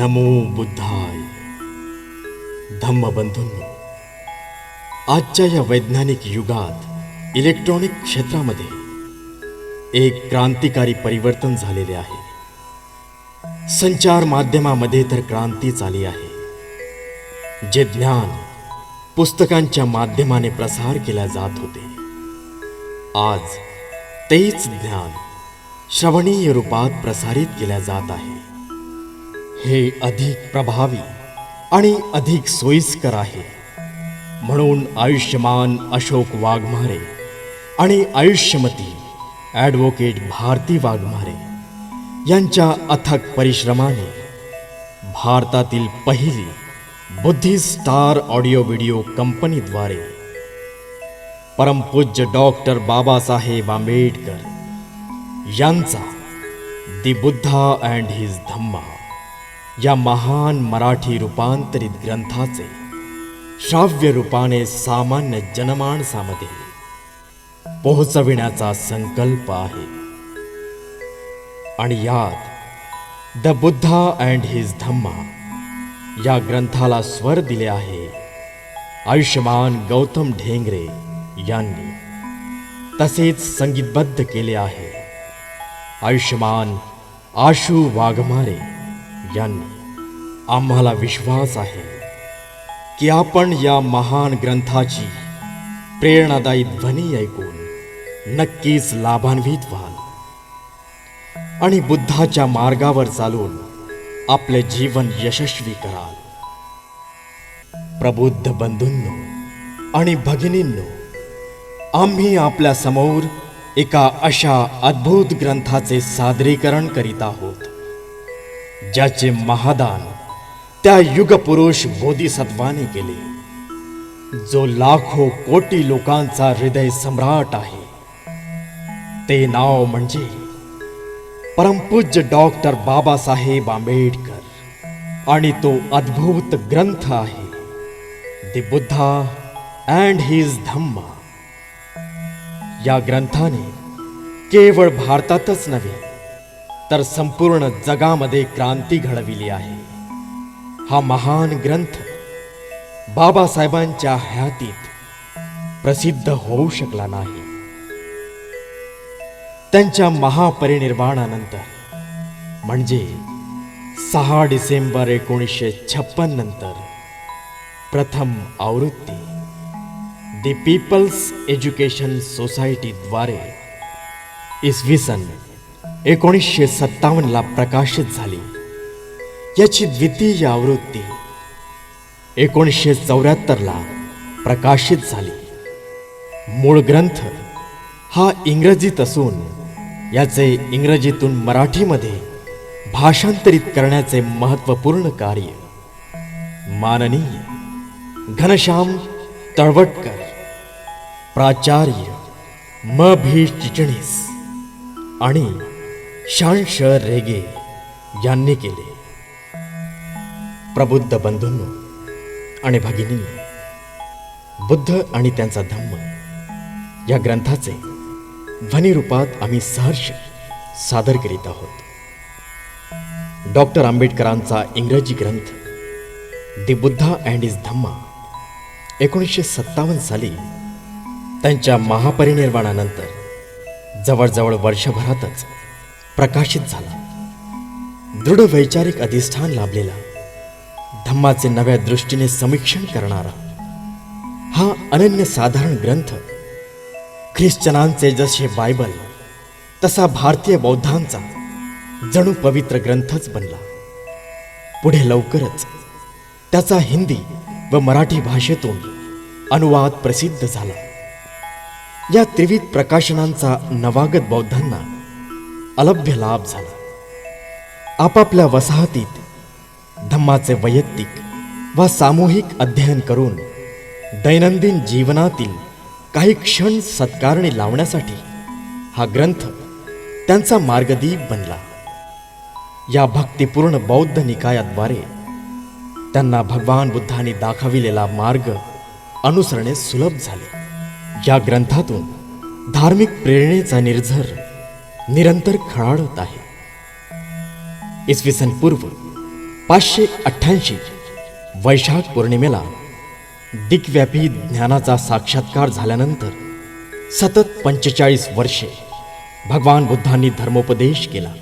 नमो बुद्धाय. धम्मबंधूंनो आजच्या या वैज्ञानिक युगात इलेक्ट्रॉनिक क्षेत्रामध्ये एक क्रांतिकारी परिवर्तन झालेले आहे. संचार माध्यमामध्ये तर क्रांती आली आहे जे ज्ञान पुस्तकांच्या माध्यमाने प्रसार केल्या जात होते. आज तेच ज्ञान श्रवणीय रूपात प्रसारित केल्या जात आहे. हे अधिक प्रभावी आणि अधिक सोयीस्कर आहे. म्हणून आयुष्यमान अशोक वाघमारे आणि आयुष्यमती ॲडव्होकेट भारती वाघमारे यांच्या अथक परिश्रमाने भारतातील पहिली बुद्धी स्टार ऑडिओ व्हिडिओ कंपनीद्वारे परमपूज्य डॉक्टर बाबासाहेब आंबेडकर यांचा दि बुद्धा अँड हिज धम्मा या महान मराठी रूपांतरित ग्रंथाचे श्राव्य रूपाने सामान्य जनमानसामध्ये पोहोचविण्याचा संकल्प आहे. आणि यात the Buddha and his Dhamma या ग्रंथाला स्वर दिले आहे आयुष्यमान गौतम ढेंगरे यांनी. तसेच संगीतबद्ध केले आहे आयुष्यमान आशू वाघमारे यांनी आम्हाला विश्वास आहे की आपण या महान ग्रंथाची प्रेरणादायी ध्वनी ऐकून नक्कीच लाभान्वित व्हाल. आणि बुद्धाच्या मार्गावर चालून आपले जीवन यशस्वी कराल. प्रबुद्ध बंधूंनो आणि भगिनींनो आम्ही आपल्यासमोर एका अशा अद्भुत ग्रंथाचे सादरीकरण करीत आहोत. ज्याचे महादान त्या युगपुरुष बोधिसत्वाने केले. जो लाखो कोटी लोकांचा हृदय सम्राट आहे. ते नाव म्हणजे परमपूज्य डॉक्टर बाबासाहेब आंबेडकर आणि तो अद्भुत ग्रंथ आहे. The Buddha and his Dhamma. या ग्रंथाने केवळ भारतातच नव्हे तर संपूर्ण जगामध्ये क्रांती घडविली आहे. हा महान ग्रंथ बाबासाहेबांच्या हयातीत प्रसिद्ध होऊ शकला नाही. त्यांच्या महापरिनिर्वाणानंतर म्हणजे सहा डिसेंबर एकोणीसशे छप्पन नंतर प्रथम आवृत्ती दी पीपल्स एज्युकेशन सोसायटीद्वारे इसवी सन एकोणीसशे सत्तावन्नला प्रकाशित झाली. याची द्वितीय आवृत्ती एकोणीसशे चौऱ्याहत्तरला प्रकाशित झाली. मूळ ग्रंथ हा इंग्रजीत असून याचे इंग्रजीतून मराठीमध्ये भाषांतरित करण्याचे महत्त्वपूर्ण कार्य. माननीय घनश्याम तळवटकर प्राचार्य म. भी. चिचणीस आणि शांश रेगे यांनी केले. प्रबुद्ध बंधूंनो आणि भगिनींनो बुद्ध आणि त्यांचा धम्म या ग्रंथाचे ध्वनिरूपात आम्ही सहर्ष सादर करीत आहोत. डॉक्टर आंबेडकरांचा इंग्रजी ग्रंथ the Buddha and his Dhamma एकोणीसशे सत्तावन्न साली त्यांच्या महापरिनिर्वाणानंतर जवळजवळ वर्षभरातच प्रकाशित झाला. दृढ वैचारिक अधिष्ठान लाभलेला धम्माचे नव्या दृष्टीने समीक्षण करणारा हा अनन्य साधारण ग्रंथ ख्रिश्चनांचे जसे बायबल तसा भारतीय बौद्धांचा जणू पवित्र ग्रंथच बनला. पुढे लवकरच त्याचा हिंदी व मराठी भाषेतून अनुवाद प्रसिद्ध झाला. या त्रिविध प्रकाशनांचा नवागत बौद्धांना अलभ्य लाभ झाला. आपापल्या वसाहतीत धम्माचे वैयक्तिक व सामूहिक अध्ययन करून दैनंदिन जीवनातील काही क्षण सत्कारणी लावण्यासाठी हा ग्रंथ त्यांचा मार्गदीप बनला. या भक्तिपूर्ण बौद्ध निकायाद्वारे त्यांना भगवान बुद्धांनी दाखविलेला मार्ग अनुसरणे सुलभ झाले. या ग्रंथातून धार्मिक प्रेरणेचा निर्झर निरंतर खळाळत आहे. इसवी सन पूर्व पाचशे अठ्ठ्याऐंशी वैशाख पौर्णिमेला दिग्व्यापी ज्ञानाचा साक्षात्कार झाल्यानंतर सतत पंचेचाळीस वर्षे भगवान बुद्धांनी धर्मोपदेश केला.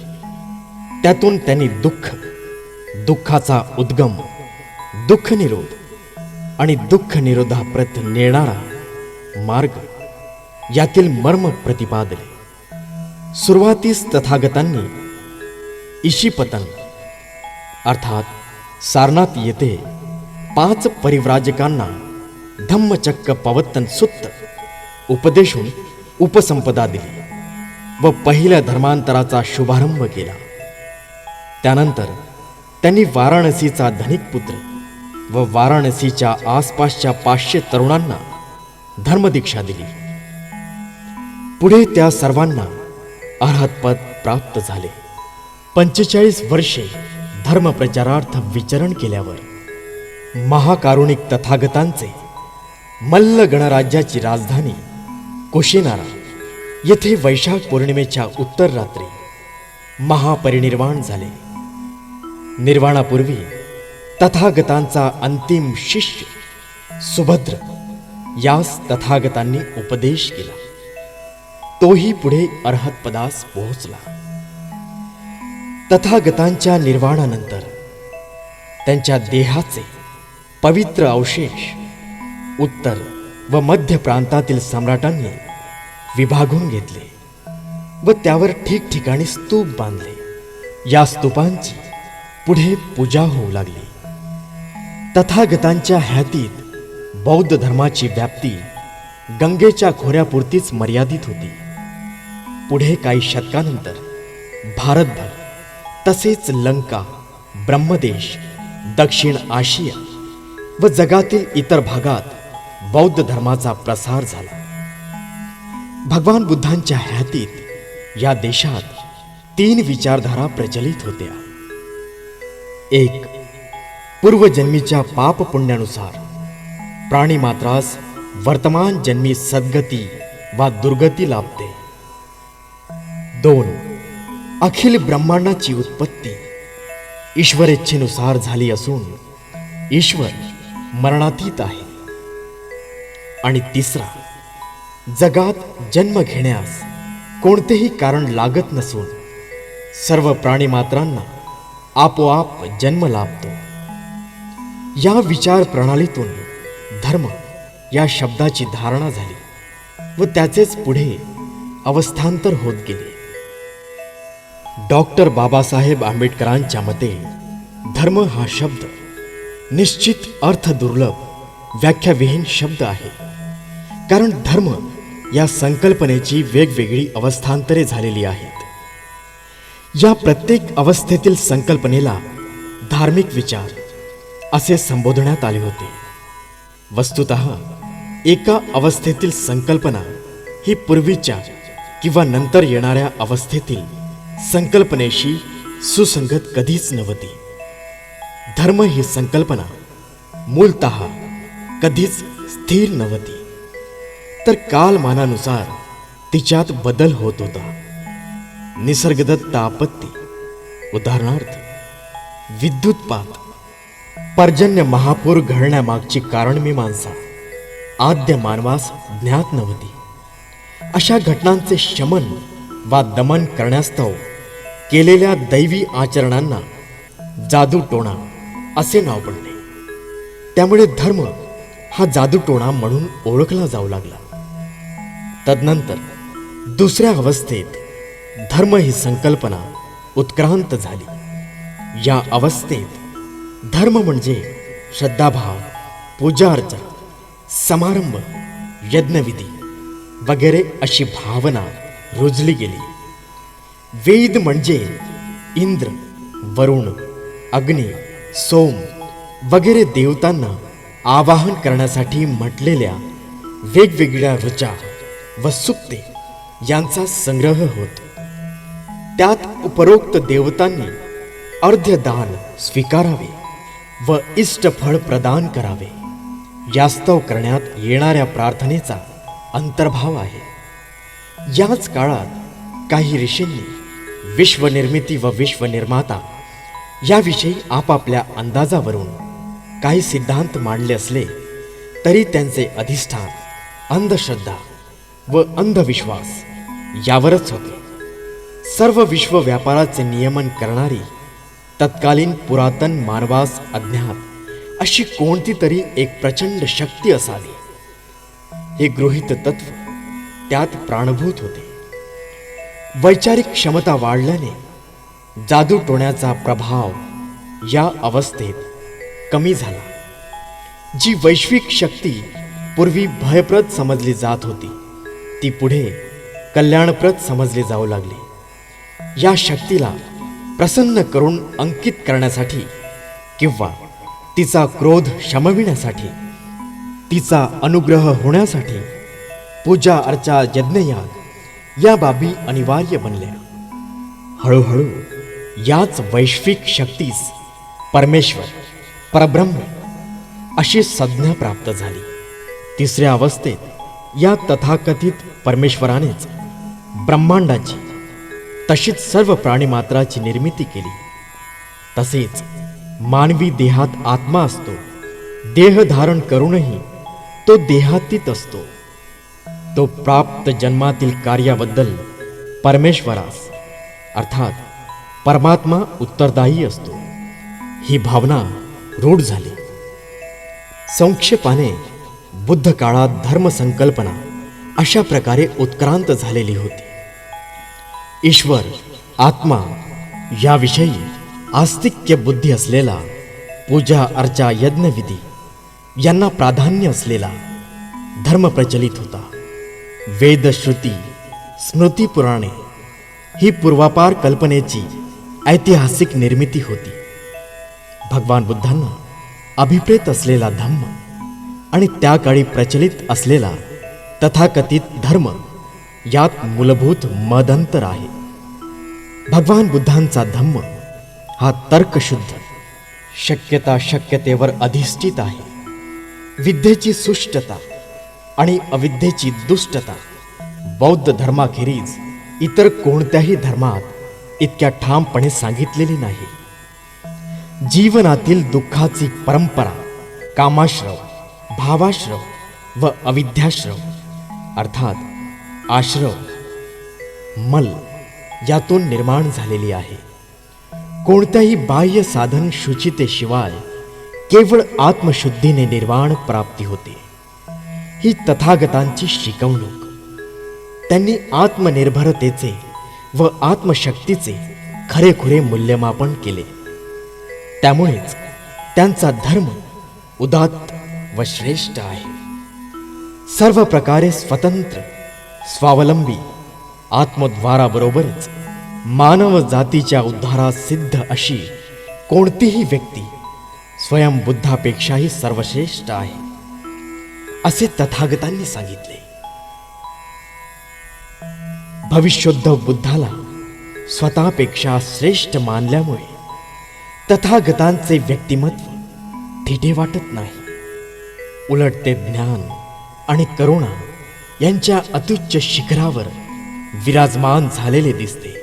त्यातून त्यांनी दुःख दुःखाचा उद्गम दुःख निरोध आणि दुःख निरोधाप्रत नेणारा मार्ग यातील मर्म प्रतिपादले. सुरुवातीस तथागतांनी इशिपतन अर्थात सारनाथ येथे पाच परिव्राजकांना धम्मचक्क पवत्तन सुत्त उपदेशून उपसंपदा दिली व पहिल्या धर्मांतराचा शुभारंभ केला. त्यानंतर त्यांनी वाराणसीचा धनिक पुत्र व वाराणसीच्या आसपासच्या पाचशे तरुणांना धर्मदीक्षा दिली. पुढे त्या सर्वांना अर्हतपद प्राप्त झाले. पंचेचाळीस वर्षे धर्मप्रचारार्थ विचरण केल्यावर महाकारुणिक तथागतांचे मल्ल गणराज्याची राजधानी कुशीनारा येथे वैशाख पौर्णिमेच्या उत्तर रात्री महापरिनिर्वाण झाले. निर्वाणापूर्वी तथागतांचा अंतिम शिष्य सुभद्र यास तथागतांनी उपदेश केला. तोही पुढे अर्हतपदास पोहोचला. तथागतांच्या निर्वाणानंतर त्यांच्या देहाचे पवित्र अवशेष उत्तर व मध्य प्रांतातील सम्राटांनी विभागून घेतले व त्यावर ठिकठिकाणी स्तूप बांधले. या स्तूपांची पुढे पूजा होऊ लागली. तथागतांच्या ह्यातीत बौद्ध धर्माची व्याप्ती गंगेच्या खोऱ्यापुरतीच मर्यादित होती. पुढे काही शतकानंतर भारतभर तसेच लंका ब्रह्मदेश दक्षिण आशिया व जगातील इतर भागात बौद्ध धर्माचा प्रसार झाला. भगवान बुद्धांच्या हयातीत या देशात तीन विचारधारा प्रचलित होत्या. एक पूर्वजन्मीच्या पाप पुण्यानुसार प्राणीमात्रास वर्तमान जन्मी सद्गती वा दुर्गती लाभते. दोन. अखिल ब्रह्मांडाची उत्पत्ती. ईश्वरेच्छेनुसार झाली असून ईश्वर मरणातीत आहे. आणि तिसरा जगात जन्म घेण्यास कोणतेही कारण लागत नसून सर्व प्राणीमात्रांना आपोआप जन्म लाभतो. या विचार प्रणालीतून धर्म या शब्दाची धारणा झाली व त्याचेच पुढे अवस्थांतर होत गेले. डॉक्टर बाबासाहेब आंबेडकरांच्या मते धर्म हा शब्द निश्चित अर्थ दुर्लभ व्याख्याविहीन शब्द आहे. कारण धर्म या संकल्पनेची वेगवेगळी अवस्थांतरे झालेली आहेत. या प्रत्येक अवस्थेतील संकल्पनेला धार्मिक विचार असे संबोधण्यात आले होते. वस्तुत एका अवस्थेतील संकल्पना ही पूर्वीच्या किंवा नंतर येणाऱ्या अवस्थेतील संकल्पनेशी सुसंगत कधीच नव्हती. धर्म ही संकल्पना मूलत कधीच स्थिर नव्हती. तर कालमानानुसार तिच्यात बदल होत होता. निसर्गदत्त आपत्ती उदाहरणार्थ विद्युतपात पर्जन्य महापूर घडण्यामागची कारणमीमांसा आद्य मानवास ज्ञात नव्हती. अशा घटनांचे शमन वा दमन करण्यास्तव केलेल्या दैवी आचरणांना जादूटोणा असे नाव पडले. त्यामुळे धर्म हा जादूटोणा म्हणून ओळखला जाऊ लागला. तदनंतर दुसऱ्या अवस्थेत धर्म ही संकल्पना उत्क्रांत झाली. या अवस्थेत धर्म म्हणजे श्रद्धाभाव पूजा अर्चा समारंभ यज्ञविधी वगैरे अशी भावना रुजली गेली. वेद म्हणजे इंद्र वरुण अग्नी सोम वगैरे देवतांना आवाहन करण्यासाठी म्हटलेल्या वेगवेगळ्या ऋचा व सुक्ते यांचा संग्रह होतो. त्यात उपरोक्त देवतांनी अर्ध्यदान स्वीकारावे व इष्टफळ प्रदान करावे. यास्तव करण्यात येणाऱ्या प्रार्थनेचा अंतर्भाव आहे. याच काळात काही ऋषींनी विश्वनिर्मिती व विश्वनिर्माता. याविषयी आपापल्या अंदाजावरून काही सिद्धांत मांडले असले तरी त्यांचे अधिष्ठान अंधश्रद्धा व अंधविश्वास यावरच होते. सर्व विश्व व्यापाराचे नियमन करणारी तत्कालीन पुरातन मानवास अज्ञात अशी कोणती तरी एक प्रचंड शक्ती असावी. हे गृहित तत्व त्यात प्राणभूत होते. वैचारिक क्षमता वाढल्याने जादू टोण्याचा प्रभाव या अवस्थेत कमी झाला. जी वैश्विक शक्ती पूर्वी भयप्रद समजली जात होती ती पुढे कल्याणप्रद समजली जाऊ लागली. या शक्तीला प्रसन्न करून अंकित करण्यासाठी किंवा तिचा क्रोध शमविण्यासाठी तिचा अनुग्रह होण्यासाठी पूजा अर्चा यज्ञयाग या बाबी अनिवार्य बनल्या. हळूहळू याच वैश्विक शक्तीस परमेश्वर परब्रह्म अशी संज्ञा प्राप्त झाली. तिसऱ्या अवस्थेत या तथाकथित परमेश्वरानेच ब्रह्मांडाची तशीच सर्व प्राणीमात्राची निर्मिती केली. तसेच मानवी देहात आत्मा असतो देह धारण करूनही तो देहातीत असतो. तो प्राप्त जन्मातील कार्याबद्दल परमेश्वरास अर्थात परमात्मा उत्तरदायी असतो. ही भावना रूढ झाली. संक्षेपाने बुद्ध काळात धर्मसंकल्पना अशा प्रकारे उत्क्रांत झालेली होती. ईश्वर आत्मा याविषयी आस्तिक्य बुद्धी असलेला पूजा अर्चा यज्ञविधी यांना प्राधान्य असलेला धर्म प्रचलित होता. वेदश्रुती स्मृती पुराणे ही पूर्वापार कल्पनेची ऐतिहासिक निर्मिती होती. भगवान बुद्धांना अभिप्रेत असलेला धम्म आणि त्या काळी प्रचलित असलेला तथाकथित धर्म यात मूलभूत मदंतर आहे. भगवान बुद्धांचा धम्म हा तर्कशुद्ध शक्यता शक्यतेवर अधिष्ठित आहे. विद्येची सुष्टता आणि अविद्येची दुष्टता. बौद्ध धर्माखेरीज इतर कोणत्याही धर्मात इतक्या ठामपणे सांगितलेली नाही. जीवनातील दुःखाची परंपरा कामाश्रव भावाश्रव व अविद्याश्रव अर्थात आश्रव मल यातून निर्माण झालेली आहे. कोणत्याही बाह्य साधन शुचितेशिवाय केवळ आत्मशुद्धीने निर्वाण प्राप्ती होते. ही तथागतांची शिकवणूक. त्यांनी आत्मनिर्भरतेचे व आत्मशक्तीचे खरेखुरे मूल्यमापन केले. त्यामुळेच त्यांचा धर्म उदात्त व श्रेष्ठ आहे. सर्व प्रकारे स्वतंत्र स्वावलंबी आत्मद्वाराबरोबरच मानव जातीच्या उद्धारास सिद्ध अशी कोणतीही व्यक्ती स्वयं बुद्धापेक्षाही सर्वश्रेष्ठ आहे. असे तथागतांनी सांगितले. भविष्योद्धव बुद्धाला स्वतःपेक्षा श्रेष्ठ मानल्यामुळे तथागतांचे व्यक्तिमत्व थिटे वाटत नाही. उलट ते ज्ञान आणि करुणा यांच्या अत्युच्च शिखरावर विराजमान झालेले दिसते.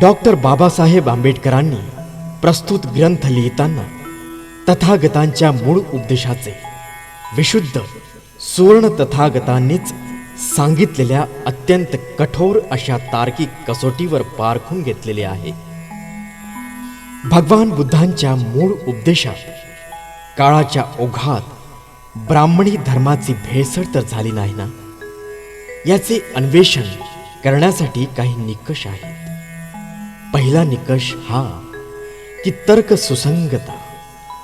डॉक्टर बाबासाहेब आंबेडकरांनी प्रस्तुत ग्रंथ लिहिताना तथागतांच्या मूळ उपदेशाचे विशुद्ध सुवर्ण तथागतांनीच सांगितलेल्या अत्यंत कठोर अशा तार्किक कसोटीवर पारखून घेतलेले आहे. भगवान बुद्धांच्या मूळ उपदेशात काळाच्या ओघात ब्राह्मणी धर्माची भेसळ तर झाली नाही ना? याचे अन्वेषण करण्यासाठी काही निकष आहेत. पहिला निकष हा की तर्क सुसंगता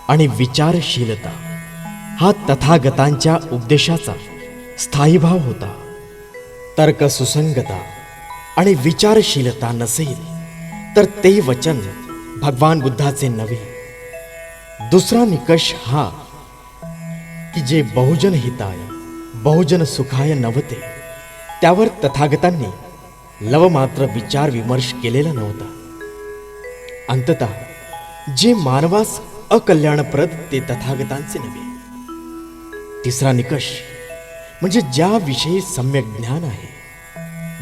आणि विचारशीलता हा तथागतांच्या उपदेशाचा स्थायीभाव होता. तर्क सुसंगता आणि विचारशीलता नसेल तर ते वचन भगवान बुद्धाचे नव्हे. दुसरा निकष हा की जे बहुजन हिताय बहुजन सुखाय नव्हते त्यावर तथागतांनी लवमात्र विचार विमर्श केलेला नव्हता. अंततः जे मानवास अकल्याणप्रद ते तथागतांचे नव्हे. तिसरा निकष म्हणजे ज्याविषयी सम्यक ज्ञान आहे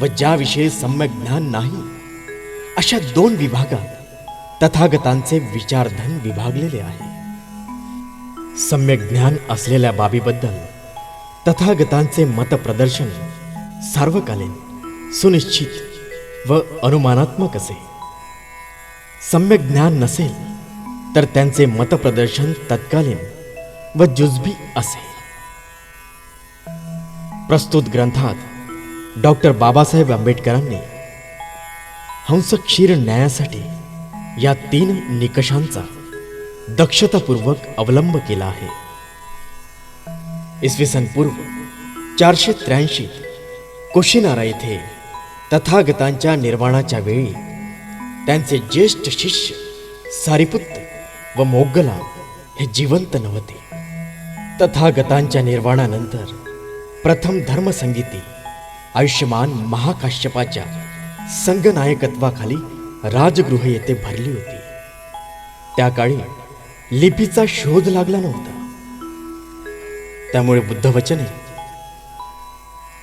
व ज्याविषयी सम्यक ज्ञान नाही अशा दोन विभागात तथागतांचे विचारधन विभागलेले आहे. सम्यक ज्ञान असलेल्या बाबीबद्दल तथागतांचे मतप्रदर्शन सार्वकालीन सुनिश्चित व अनुमानात्मक असे. सम्यक ज्ञान नसेल तर त्यांचे मतप्रदर्शन तत्कालीन व जुजबी असे. प्रस्तुत ग्रंथात डॉक्टर बाबासाहेब आंबेडकरांनी हंस क्षीर न्यायासाठी या तीन निकषांचा दक्षतापूर्वक अवलंब केला आहे. इसवी सन पूर्व चारशे त्र्याऐंशी कुशीनारा येथे तथागतांच्या निर्वाणाच्या वेळी त्यांचे ज्येष्ठ शिष्य सारिपुत्त व मोगला हे जिवंत नव्हते. तथागतांच्या निर्वाणानंतर प्रथम धर्मसंगीती आयुष्यमान महाकाश्यपाच्या संगनायकत्वाखाली राजगृह येथे भरली होती. त्या काळी लिपीचा शोध लागला नव्हता. त्यामुळे बुद्धवचने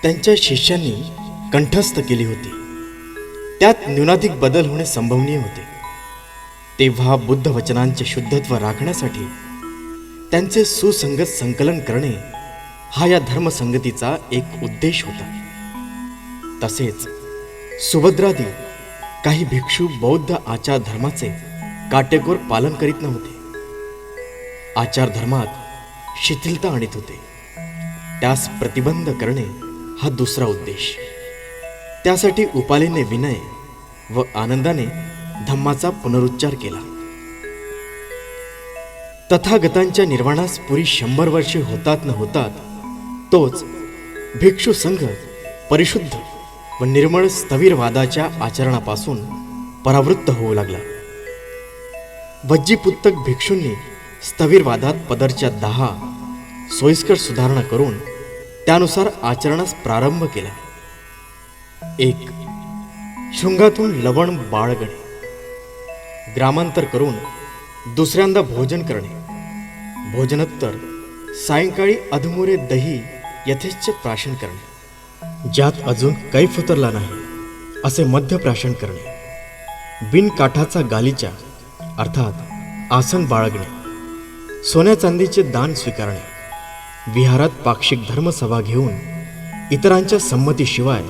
त्यांच्या शिष्यांनी कंठस्थ केली होती. त्यात न्यूनाधिक बदल होणे संभवनीय होते. तेव्हा बुद्ध वचनांचे शुद्धत्व राखण्यासाठी त्यांचे सुसंगत संकलन करणे हा या धर्मसंगतीचा एक उद्देश होता. तसेच सुभद्रादी काही भिक्षू बौद्ध आचार धर्माचे काटेकोर पालन करीत नव्हते. आचार धर्मात शिथिलता आणीत होते. त्यास प्रतिबंध करणे हा दुसरा उद्देश. त्यासाठी उपालीने विनय व आनंदाने धम्माचा पुनरुच्चार केला. तथागतांच्या निर्वाणास पुरी शंभर वर्षे होतात न होतात तोच भिक्षू संघ परिशुद्ध व निर्मळ स्थविरवादाच्या आचरणापासून परावृत्त होऊ लागला. वज्जीपुत्तक भिक्षूंनी स्थविरवादात पदरच्या दहा सोयीस्कर सुधारणा करून त्यानुसार आचरणास प्रारंभ केला. एक शृंगातून लवण बाळगणे. ग्रामांतर करून दुसऱ्यांदा भोजन करणे. भोजनोत्तर सायंकाळी अधमुरे दही यथेच्छ प्राशन करणे. ज्यात अजून कैफ उतरला नाही असे मध्य प्राशन करणे. बिनकाठाचा गालीचा अर्थात आसन बाळगणे. सोन्या चांदीचे दान स्वीकारणे. विहारात पाक्षिक धर्मसभा घेऊन इतरांच्या संमतीशिवाय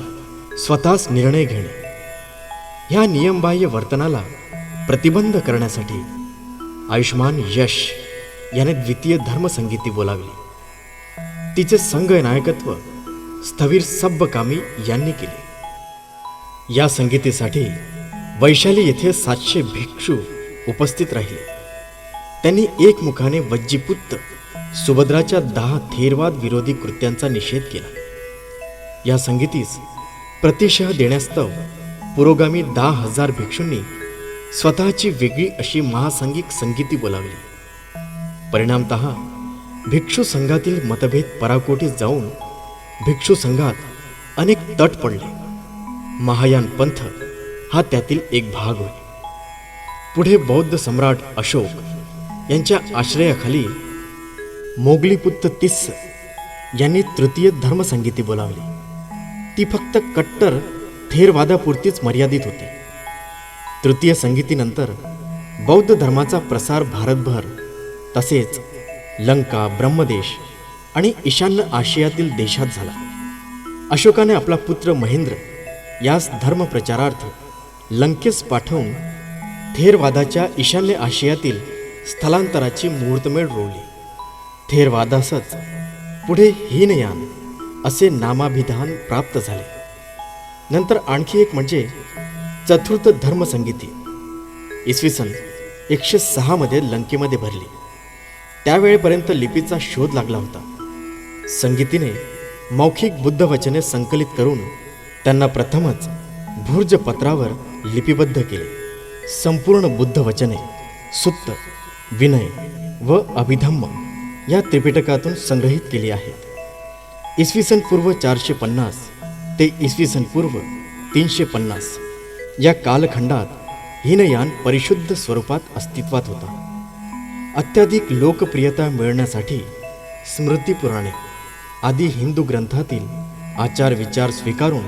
स्वतःच निर्णय घेणे. ह्या नियमबाह्य वर्तनाला प्रतिबंध करण्यासाठी आयुष्मान यश याने द्वितीय धर्मसंगीती बोलावली. तिचे संघ नायकत्व स्थवीर सब्बकामी यांनी केले. या संगीतीसाठी वैशाली येथे सातशे भिक्षू उपस्थित राहिले. त्यांनी एकमुखाने वज्जीपुत्त सुभद्राच्या दहा थेरवाद विरोधी कृत्यांचा निषेध केला. या संगीतीस प्रतिशह देण्यास्तव पुरोगामी दहा हजार भिक्षूंनी स्वतःची वेगळी अशी महासांगिक संगीती बोलावली. परिणामत भिक्षू संघातील मतभेद पराकोटीत जाऊन भिक्षू संघात अनेक तट पडले. महायान पंथ हा त्यातील एक भाग होय. पुढे बौद्ध सम्राट अशोक यांच्या आश्रयाखाली मोगलीपुत्त तिस्स यांनी तृतीय धर्मसंगीती बोलावली. ती फक्त कट्टर थेरवादापुरतीच मर्यादित होती. तृतीय संगीतीनंतर बौद्ध धर्माचा प्रसार भारतभर तसेच लंका ब्रह्मदेश आणि ईशान्य आशियातील देशात झाला. अशोकाने आपला पुत्र महेंद्र यास धर्मप्रचारार्थ लंकेस पाठवून थेरवादाच्या ईशान्य आशियातील स्थलांतराची मुहूर्तमेढ रोवली. थेरवादासच पुढे हीनयान असे नामाभिधान प्राप्त झाले. नंतर आणखी एक म्हणजे चतुर्थ धर्मसंगीती. इसवी सन एकशे सहामध्ये लंकेमध्ये भरली. त्यावेळेपर्यंत लिपीचा शोध लागला होता. संगीतीने मौखिक बुद्धवचने संकलित करून त्यांना प्रथमच भुर्ज पत्रावर लिपिबद्ध केले. संपूर्ण बुद्धवचने सुत्त विनय व अभिधम्म या त्रिपिटकातून संग्रहित केली आहेत. इसवी सन पूर्व चारशे पन्नास ते इसवी सन पूर्व तीनशे पन्नास या कालखंडात हीनयान परिशुद्ध स्वरूपात अस्तित्वात होता. अत्याधिक लोकप्रियता मिळण्यासाठी स्मृतिपुराणे आदी हिंदू ग्रंथातील आचार विचार स्वीकारून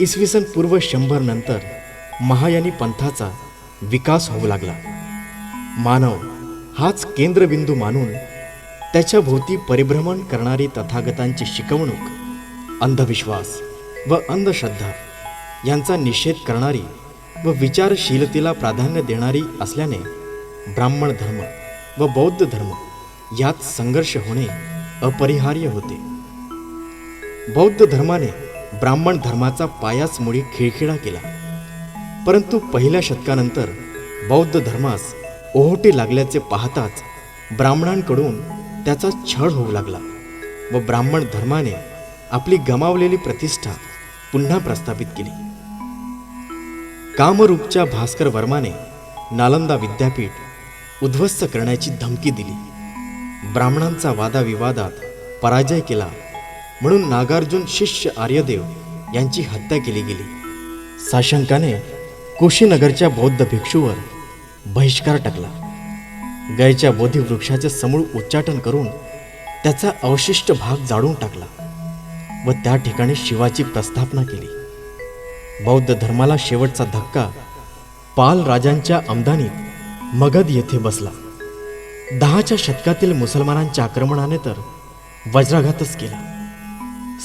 इसवी सन पूर्व शंभर नंतर महायानी पंथाचा विकास होऊ लागला. मानव हाच केंद्रबिंदू मानून त्याच्या भोवती परिभ्रमण करणारी तथागतांची शिकवणूक अंधविश्वास व अंधश्रद्धा यांचा निषेध करणारी व विचारशीलतेला प्राधान्य देणारी असल्याने ब्राह्मण धर्म व बौद्ध धर्म यात संघर्ष होणे अपरिहार्य होते. बौद्ध धर्माने ब्राह्मण धर्माचा पायाच मुळी खिळखिळा केला. परंतु पहिल्या शतकानंतर बौद्ध धर्मास ओहोटी लागल्याचे पाहताच ब्राह्मणांकडून त्याचा छळ होऊ लागला व ब्राह्मण धर्माने आपली गमावलेली प्रतिष्ठा पुन्हा प्रस्थापित केली. कामरूपच्या भास्कर वर्माने नालंदा विद्यापीठ उद्ध्वस्त करण्याची धमकी दिली. ब्राह्मणांचा वादाविवादात पराजय केला. म्हणून नागार्जुन शिष्य आर्यदेव यांची हत्या केली गेली. साशंकाने कुशीनगरच्या बौद्ध भिक्षूवर बहिष्कार टाकला. गयच्या बोधी वृक्षाचे समूळ उच्चाटन करून त्याचा अवशिष्ट भाग जाळून टाकला व त्या ठिकाणी शिवाची प्रस्थापना केली. बौद्ध धर्माला शेवटचा धक्का पाल राजांच्या आमदानीत मगध येथे बसला. दहाच्या शतकातील मुसलमानांच्या आक्रमणाने तर वज्राघातच केला.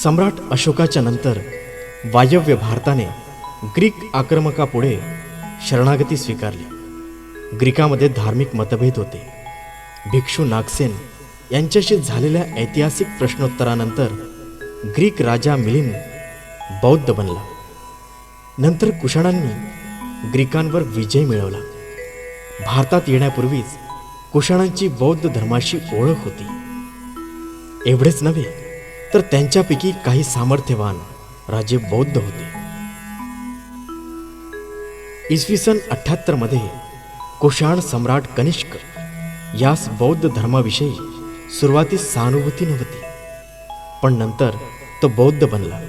सम्राट अशोकाच्या नंतर वायव्य भारताने ग्रीक आक्रमकापुढे शरणागती स्वीकारली. ग्रीकामध्ये धार्मिक मतभेद होते. भिक्षू नागसेन यांच्याशी झालेल्या ऐतिहासिक प्रश्नोत्तरानंतर ग्रीक राजा मिलिंद बौद्ध बनला. नंतर कुशाणांनी ग्रीकांवर विजय मिळवला. भारतात येण्यापूर्वीच कुशाणांची बौद्ध धर्माशी ओळख होती. एवढेच नव्हे तर त्यांच्यापैकी काही सामर्थ्यवान राजे बौद्ध होते. इसवी सन अठ्ठ्याहत्तरमध्ये कुशाण सम्राट कनिष्क यास बौद्ध धर्माविषयी सुरुवातीस सहानुभूती नव्हती पण नंतर तो बौद्ध बनला.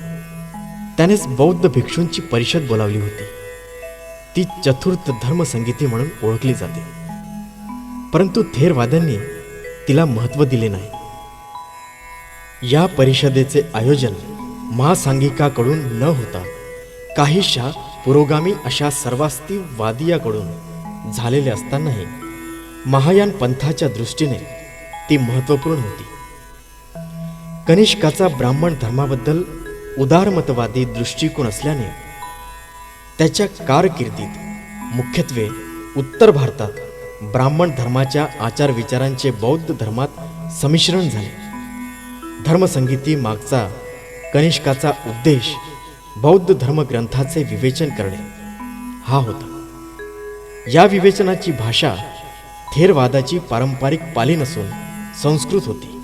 त्यानेच बौद्ध भिक्षूंची परिषद बोलावली होती. ती चतुर्थ धर्मसंगीती म्हणून ओळखली जाते. परंतु थेरवाद्यांनी तिला महत्त्व दिले नाही. या परिषदेचे आयोजन महासांगिकाकडून न होता काहीशा पुरोगामी अशा सर्वास्ती वादियाकडून झालेले असतानाही महायान पंथाच्या दृष्टीने ती महत्त्वपूर्ण होती. कनिष्काचा ब्राह्मण धर्माबद्दल उदारमतवादी दृष्टिकोन असल्याने त्याच्या कारकिर्दीत मुख्यत्वे उत्तर भारतात ब्राह्मण धर्माच्या आचार विचारांचे बौद्ध धर्मात संमिश्रण झाले. धर्मसंगीती मागचा कनिष्काचा उद्देश बौद्ध धर्मग्रंथाचे विवेचन करणे. हा होता. या विवेचनाची भाषा थेरवादाची पारंपरिक पाली नसून संस्कृत होती.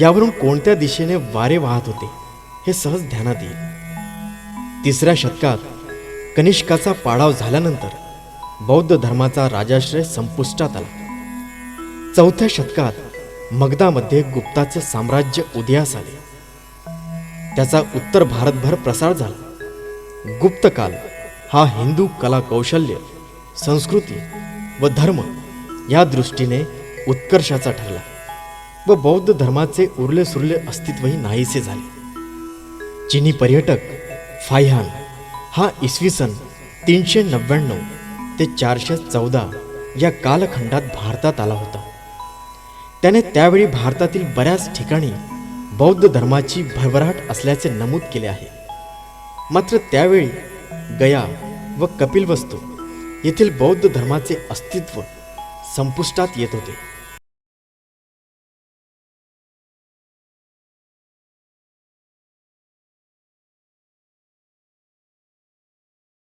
यावरून कोणत्या दिशेने वारे वाहत होते हे सहज ध्यानात येईल. तिसऱ्या शतकात कनिष्काचा पाडाव झाल्यानंतर बौद्ध धर्माचा राजाश्रय संपुष्टात आला. चौथ्या शतकात मगधामध्ये गुप्ताचे साम्राज्य उदयास आले. त्याचा उत्तर भारतभर प्रसार झाला. गुप्तकाल हा हिंदू कला कौशल्य संस्कृती व धर्म या दृष्टीने उत्कर्षाचा ठरला व बौद्ध धर्माचे उरले सुरले अस्तित्वही नाहीसे झाले. चिनी पर्यटक फायहान हा इसवी सन तीनशे नव्याण्णव ते चारशे चौदा या कालखंडात भारतात आला होता. त्याने त्यावेळी भारतातील बऱ्याच ठिकाणी बौद्ध धर्माची भरभराट असल्याचे नमूद केले आहे. मात्र त्यावेळी गया व कपिलवस्तू येथील बौद्ध धर्माचे अस्तित्व संपुष्टात येत होते.